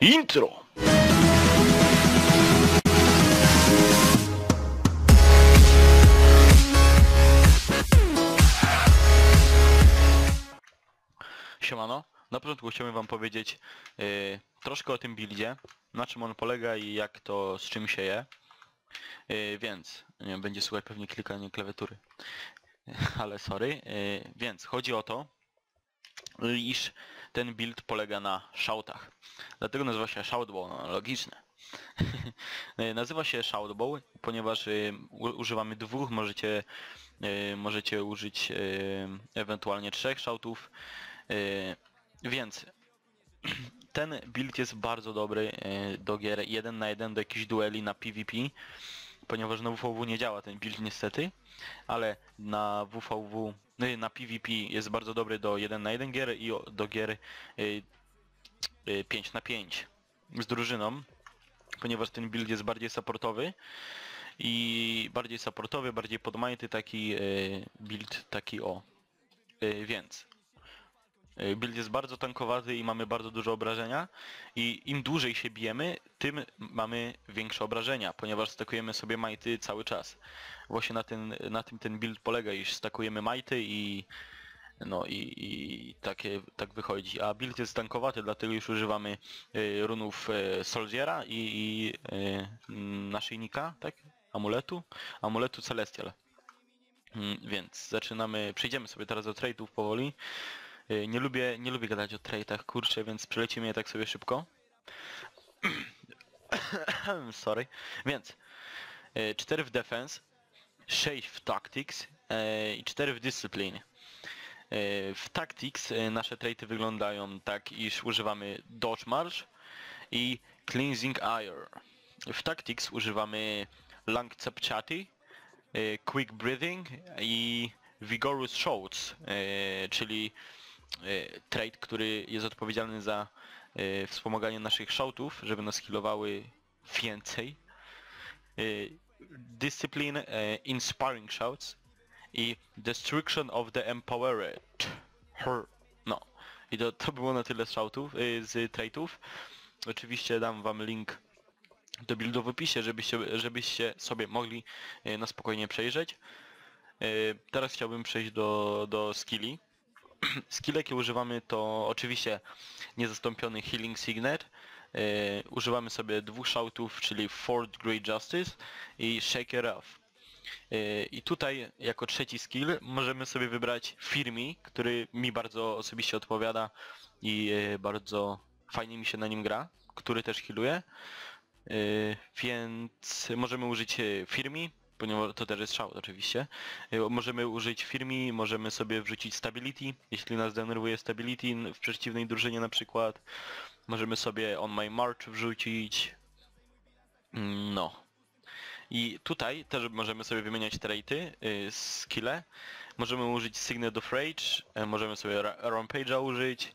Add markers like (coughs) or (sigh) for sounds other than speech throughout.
Intro! Siemano, na początku chciałbym wam powiedzieć yy, troszkę o tym buildzie, na czym on polega i jak to, z czym się je. Yy, więc, nie będzie słuchać pewnie klikanie klawiatury, (laughs) ale sorry. Yy, więc chodzi o to, iż ten build polega na shoutach. Dlatego nazywa się shoutbow, no logiczne. (laughs) Nazywa się shoutbow, ponieważ u- używamy dwóch, możecie, yy, możecie użyć yy, ewentualnie trzech shoutów. Więc (clears throat) ten build jest bardzo dobry do gier 1 na 1 do jakichś dueli na PvP, ponieważ na WVW nie działa ten build niestety, ale na WVW, yy, na PvP jest bardzo dobry do 1 na 1 gier i do gier yy, yy, 5 na 5 z drużyną, ponieważ ten build jest bardziej supportowy i bardziej supportowy, bardziej podmajty taki yy, build taki o. Więc Y, Build jest bardzo tankowaty i mamy bardzo dużo obrażenia i im dłużej się bijemy, tym mamy większe obrażenia, ponieważ stakujemy sobie majty cały czas. Właśnie na, ten, na tym ten build polega, iż stakujemy majty i no i, i takie, tak wychodzi. A build jest tankowaty, dlatego już używamy y, runów y, Soldiera i, i y, naszyjnika, tak? Amuletu? Amuletu Celestial. Mm, Więc zaczynamy, przejdziemy sobie teraz do trade'ów powoli. Y, Nie lubię, nie lubię gadać o trade'ach, kurczę, więc przelecimy je tak sobie szybko. (coughs) Sorry. Więc 4 w defense, 6 w tactics e, i 4 w discipline. W tactics nasze traity wyglądają tak, iż używamy dodge march i cleansing ire. W tactics używamy lang cepchati, e, quick breathing i vigorous shouts, czyli e, trait, który jest odpowiedzialny za e, wspomaganie naszych shoutów, żeby nas healowały więcej. E, Discipline, inspiring shouts i destruction of the empowered. Her. No. I to, to było na tyle z shoutów, z traitów. Oczywiście dam wam link do buildu w opisie, żebyście, żebyście sobie mogli na spokojnie przejrzeć. Teraz chciałbym przejść do, do skilli. (clears throat) Skille jakie używamy to oczywiście niezastąpiony Healing Signet. E, używamy sobie dwóch shoutów, czyli Fort Great Justice i Shake It Off. E, I tutaj jako trzeci skill możemy sobie wybrać Firmi, który mi bardzo osobiście odpowiada i e, bardzo fajnie mi się na nim gra, który też healuje. Więc możemy użyć Firmi, ponieważ to też jest shout oczywiście. E, Możemy użyć Firmi, możemy sobie wrzucić Stability, jeśli nas denerwuje Stability w przeciwnej drużynie na przykład. Możemy sobie On My March wrzucić. Mm, No. I tutaj też możemy sobie wymieniać traity, y, skille. Możemy użyć Signet of Rage, możemy sobie Ra- Rampage'a użyć.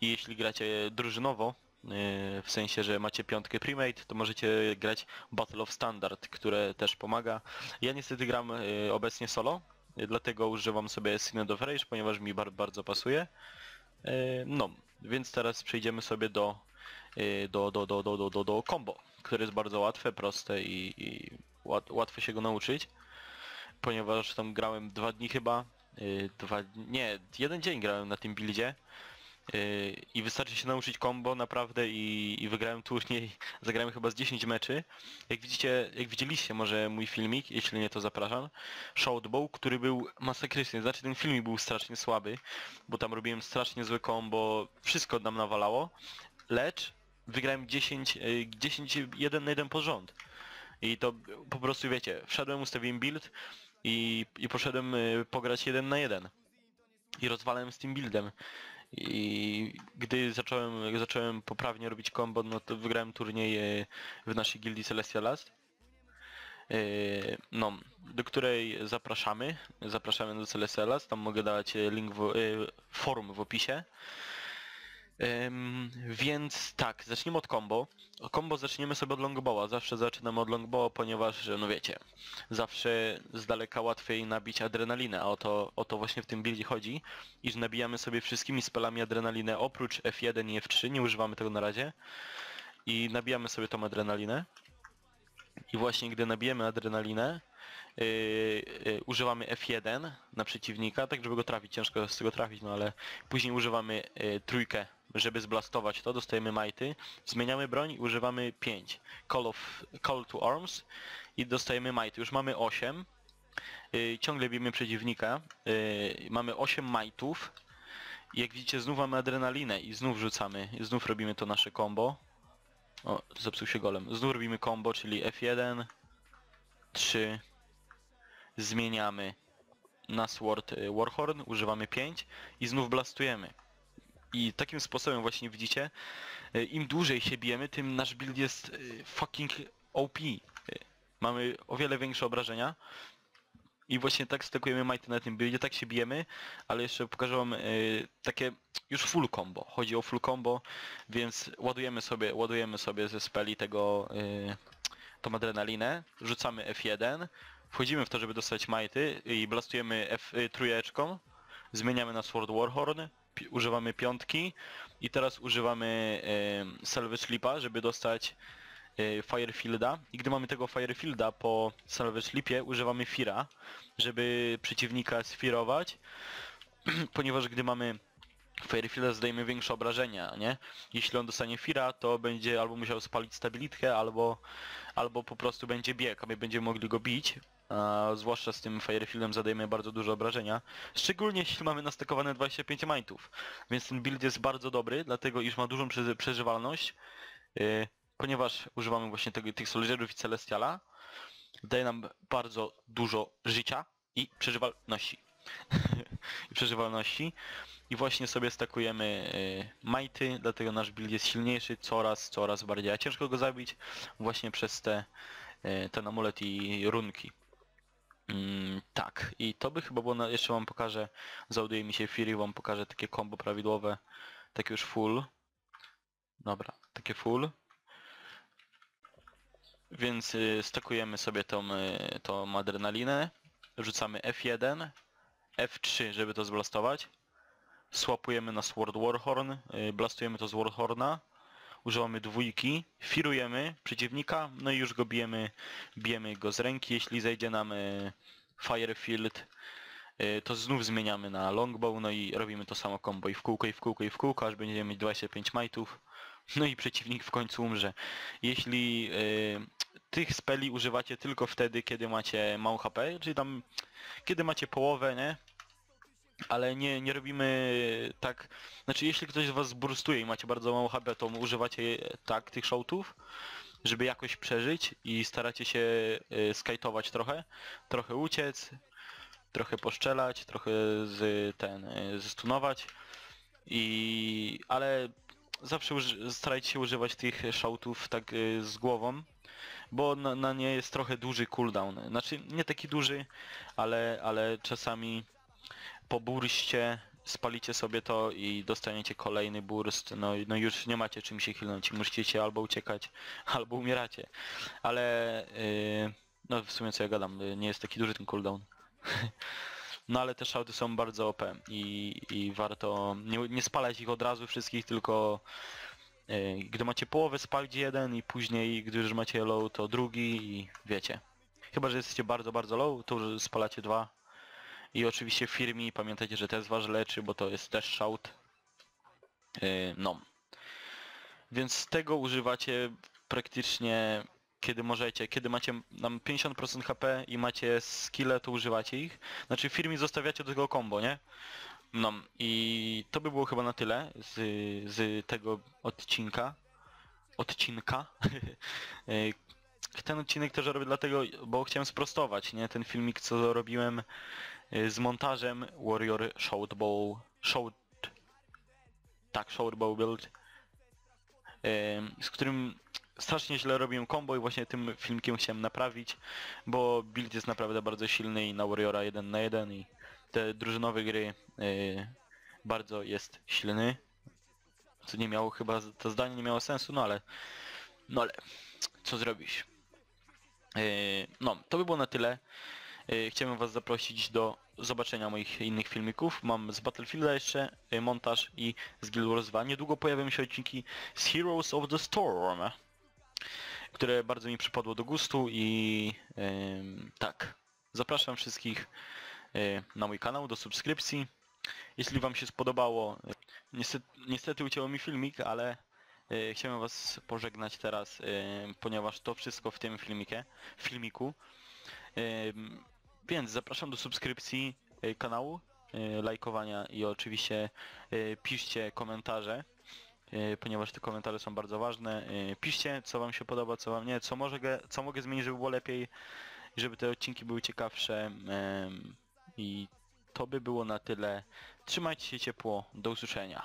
I jeśli gracie drużynowo, y, w sensie, że macie piątkę Primate, to możecie grać Battle of Standard, które też pomaga. Ja niestety gram y, obecnie solo, y, dlatego używam sobie Signet of Rage, ponieważ mi bar- bardzo pasuje. No, więc teraz przejdziemy sobie do, do, do, do, do, do, do, do combo, które jest bardzo łatwe, proste i, i łat, łatwo się go nauczyć, ponieważ tam grałem dwa dni chyba, dwa, nie, jeden dzień grałem na tym buildzie y, i wystarczy się nauczyć combo naprawdę i, i wygrałem turniej, (laughs) zagrałem chyba z 10 meczy. Jak widzicie, jak widzieliście może mój filmik, jeśli nie to zapraszam, Shoutbow, który był masakryczny, znaczy ten filmik był strasznie słaby, bo tam robiłem strasznie złe combo, wszystko nam nawalało, lecz wygrałem 10, y, 10 1 na 1 pod rząd. I to po prostu wiecie, wszedłem, ustawiłem build i, i poszedłem y, pograć jeden na jeden. I rozwalałem z tym buildem. I gdy zacząłem, zacząłem poprawnie robić combo, no to wygrałem turniej w naszej gildii Celestial Last. Y, No, do której zapraszamy. Zapraszamy do Celestial Last, tam mogę dać y, link w, y, forum w opisie. Więc tak, zaczniemy od combo. Combo zaczniemy sobie od longbowa. Zawsze zaczynamy od longbowa, ponieważ, no wiecie, zawsze z daleka łatwiej nabić adrenalinę, a o to, o to właśnie w tym buildzie chodzi, iż nabijamy sobie wszystkimi spelami adrenalinę oprócz F1 i F3, nie używamy tego na razie. i nabijamy sobie tą adrenalinę. I właśnie gdy nabijemy adrenalinę, yy, yy, używamy F1 na przeciwnika, tak żeby go trafić, ciężko z tego trafić, no ale później używamy yy, trójkę, żeby zblastować to, dostajemy majty, zmieniamy broń i używamy 5. Call, of, call to Arms i dostajemy majty. Już mamy 8. Yy, ciągle bijemy przeciwnika. Yy, mamy 8 majtów. I jak widzicie znów mamy adrenalinę i znów rzucamy, i znów robimy to nasze combo. O, zepsuł się golem. Znów robimy combo, czyli F1, 3, zmieniamy na Sword y, Warhorn, używamy 5 i znów blastujemy. I takim sposobem właśnie widzicie, y, im dłużej się bijemy, tym nasz build jest y, fucking OP. Y, Mamy o wiele większe obrażenia. I właśnie tak stakujemy majty na tym buildzie, tak się bijemy, ale jeszcze pokażę wam takie już full combo. Chodzi o full combo, więc ładujemy sobie, ładujemy sobie ze speli tego tą adrenalinę, rzucamy F1, wchodzimy w to, żeby dostać majty i blastujemy F trójeczką, zmieniamy na Sword Warhorn, używamy piątki i teraz używamy y, Salvage żeby dostać y, Firefielda. I gdy mamy tego Firefielda po Salvage Lipie używamy Fira, żeby przeciwnika sfirować, (clears throat) ponieważ gdy mamy Firefielda zadajemy większe obrażenia, nie? Jeśli on dostanie Fira, to będzie albo musiał spalić stabilitkę, albo, albo po prostu będzie bieg, a my będziemy mogli go bić. A zwłaszcza z tym Firefieldem zadajemy bardzo dużo obrażenia. Szczególnie jeśli mamy nastakowane 25 majtów. Więc ten build jest bardzo dobry, dlatego iż ma dużą przeży- przeżywalność. Yy, ponieważ używamy właśnie tego, tych Soldierów i Celestiala. Daje nam bardzo dużo życia i przeżywalności. (laughs) I przeżywalności. I właśnie sobie stakujemy y, majty, dlatego nasz build jest silniejszy coraz, coraz bardziej. A ciężko go zabić właśnie przez te, y, ten amulet i runki. Mm, tak, i to by chyba było, na... jeszcze wam pokażę, załaduje mi się Fury, wam pokażę takie combo prawidłowe, takie już full. Dobra, takie full. Więc y, stakujemy sobie tą, y, tą adrenalinę, rzucamy F1, F3, żeby to zblastować. Swapujemy na Sword Warhorn, y, blastujemy to z Warhorna, używamy dwójki, firujemy przeciwnika, no i już go bijemy, bijemy go z ręki, jeśli zejdzie nam y, Firefield, y, to znów zmieniamy na Longbow, no i robimy to samo combo i w kółko, i w kółko, i w kółko, aż będziemy mieć 25 majtów. No i przeciwnik w końcu umrze. Jeśli tych speli używacie tylko wtedy, kiedy macie mało HP, czyli tam kiedy macie połowę, nie? Ale nie, nie robimy tak... Znaczy jeśli ktoś z was zburstuje i macie bardzo mało HP, to używacie tak tych shoutów, żeby jakoś przeżyć i staracie się y, skajtować trochę, trochę uciec, trochę poszczelać, trochę z ten, y, zestunować i... ale zawsze starajcie się używać tych shoutów tak y, z głową, bo na, na nie jest trochę duży cooldown. Znaczy nie taki duży, ale, ale czasami po burście spalicie sobie to i dostaniecie kolejny burst, no, no już nie macie czym się chylnąć i musicie albo uciekać, (laughs) albo umieracie. Ale yy, no w sumie co ja gadam, y, nie jest taki duży ten cooldown. (laughs) No ale te shouty są bardzo OP i, i warto nie, nie spalać ich od razu wszystkich, tylko yy, gdy macie połowę spalić jeden i później gdy już macie low to drugi i wiecie. Chyba, że jesteście bardzo, bardzo low, to spalacie dwa. I oczywiście w firmie pamiętajcie, że też was leczy, bo to jest też shout. Yy, no. Więc tego używacie praktycznie kiedy możecie, kiedy macie nam 50% HP i macie skille, to używacie ich. Znaczy w firmie zostawiacie do tego combo, nie? No i to by było chyba na tyle z, z tego odcinka. Odcinka. Yy, (laughs) Ten odcinek też robię dlatego, bo chciałem sprostować, nie? Ten filmik co robiłem y, z montażem Warrior Shoutbow... Shout... Tak, Shoutbow Build. Ym, z którym strasznie źle robiłem combo i właśnie tym filmikiem chciałem naprawić, bo build jest naprawdę bardzo silny i na Warriora 1 na 1 i te drużynowe gry y, bardzo jest silny. Co nie miało chyba, to zdanie nie miało sensu, no ale... No ale... Co zrobić? Yy, No, to by było na tyle. Chciałbym Was zaprosić do zobaczenia moich innych filmików. Mam z Battlefielda jeszcze y, montaż i z Guild Wars 2. Niedługo pojawią się odcinki z Heroes of the Storm, które bardzo mi przypadło do gustu i tak. Zapraszam wszystkich y, na mój kanał do subskrypcji. Jeśli wam się spodobało, y, niestety, niestety ucięło mi filmik, ale y, chciałem was pożegnać teraz, y, ponieważ to wszystko w tym filmikie, filmiku. Więc zapraszam do subskrypcji y, kanału, y, lajkowania i oczywiście y, piszcie komentarze, y, ponieważ te komentarze są bardzo ważne. Y, Piszcie co wam się podoba, co wam nie, co, może, co mogę zmienić, żeby było lepiej, żeby te odcinki były ciekawsze. I to by było na tyle. Trzymajcie się ciepło, do usłyszenia.